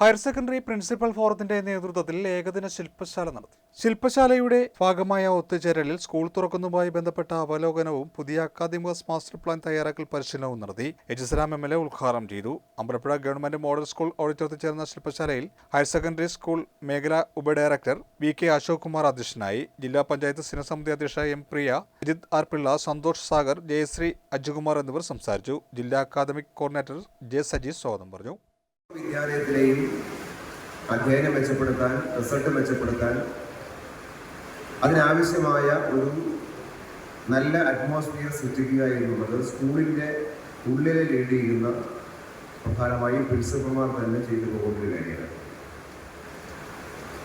Higher secondary principal ഫോറത്തിന്റെ നേതൃത്വത്തിൽ ഏകദിന ശില്പശാല നടത്തി. ശില്പശാലയുടെ ഭാഗമായ ഒത്തുചേരലിൽ സ്കൂൾ തുറക്കുന്നതുമായി ബന്ധപ്പെട്ട അവലോകനവും പുതിയ അക്കാദമിക് മാസ്റ്റർ പ്ലാൻ തയ്യാറാക്കൽ പരിശീലനവും നടത്തി H S Ram M L A ഉദ്ഘാടനം ചെയ്തു. അമ്പലപ്പുഴ ഗവൺമെന്റ് മോഡൽ സ്കൂൾ ഓഡിറ്റോറിയത്തിൽ ചേർന്ന ശില്പശാലയിൽ ഹയർ സെക്കൻഡറി സ്കൂൾ മേഖലാ ഉപഡയറക്ടർ വി കെ അശോക് കുമാർ അധ്യക്ഷനായി ജില്ലാ പഞ്ചായത്ത് സ്ഥിരസമിതി അധ്യക്ഷ എം പ്രിയ അജിത് ആർ പിള്ള സന്തോഷ് സാഗർ ജയശ്രീ അജുകുമാർ എന്നിവർ സംസാരിച്ചു. ജില്ലാ അക്കാദമിക് കോർഡിനേറ്റർ ജെ സജീഷ് സ്വാഗതം പറഞ്ഞു. വിദ്യാലയത്തിലെയും അധ്യയനം മെച്ചപ്പെടുത്താൻ റിസൾട്ട് മെച്ചപ്പെടുത്താൻ അതിനാവശ്യമായ ഒരു നല്ല അറ്റ്മോസ്ഫിയർ സൃഷ്ടിക്കുക എന്നുള്ളത് സ്കൂളിന്റെ ഉള്ളിലെ ലീഡ് ചെയ്യുന്ന പ്രധാനമായും പ്രിൻസിപ്പൽമാർ തന്നെ ചെയ്തു പോകുന്ന ഒരു കാര്യമാണ്.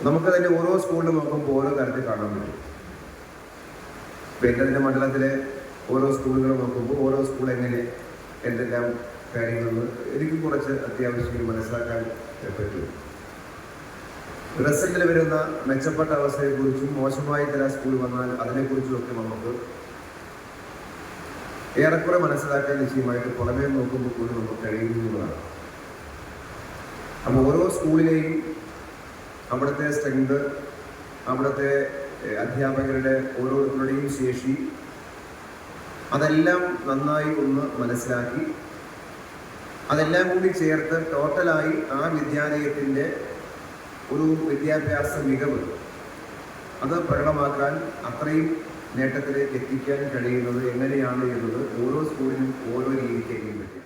നമുക്ക് തന്നെ ഓരോ സ്കൂളിലും നോക്കുമ്പോൾ ഓരോ തരത്തിൽ കാണാൻ പറ്റും. ഇപ്പം എന്റെ മണ്ഡലത്തിലെ ഓരോ സ്കൂളുകൾ നോക്കുമ്പോൾ ഓരോ സ്കൂൾ എങ്ങനെ എന്തെല്ലാം കാര്യങ്ങളെന്ന് എനിക്ക് കുറച്ച് അത്യാവശ്യം മനസ്സിലാക്കാൻ പറ്റും. റിസൾട്ടിൽ വരുന്ന മെച്ചപ്പെട്ട അവസ്ഥയെക്കുറിച്ചും മോശമായ ചില സ്കൂൾ വന്നാൽ അതിനെക്കുറിച്ചും ഒക്കെ നമുക്ക് ഏറെക്കുറെ മനസ്സിലാക്കാൻ നിശ്ചയമായിട്ട് പുറമേ നോക്കുമ്പോൾ കൂടി നമുക്ക് കഴിയുന്നതാണ് അപ്പോൾ ഓരോ സ്കൂളിലെയും അവിടുത്തെ സ്ട്രെങ്ത് അവിടുത്തെ അധ്യാപകരുടെ ഓരോരുത്തരുടെയും ശേഷി അതെല്ലാം നന്നായി ഒന്ന് മനസ്സിലാക്കി അതെല്ലാം കൂടി ചേർത്ത് ടോട്ടലായി ആ വിദ്യാലയത്തിന്റെ ഒരു വിദ്യാഭ്യാസ മികവ്. അത് പ്രകടമാക്കാൻ അത്രയും നേട്ടത്തിലേക്ക് എത്തിക്കാൻ കഴിയുന്നത് എങ്ങനെയാണ് എന്നത് ഓരോ സ്കൂളിനും ഓരോ രീതിക്കായിരിക്കും പറ്റും.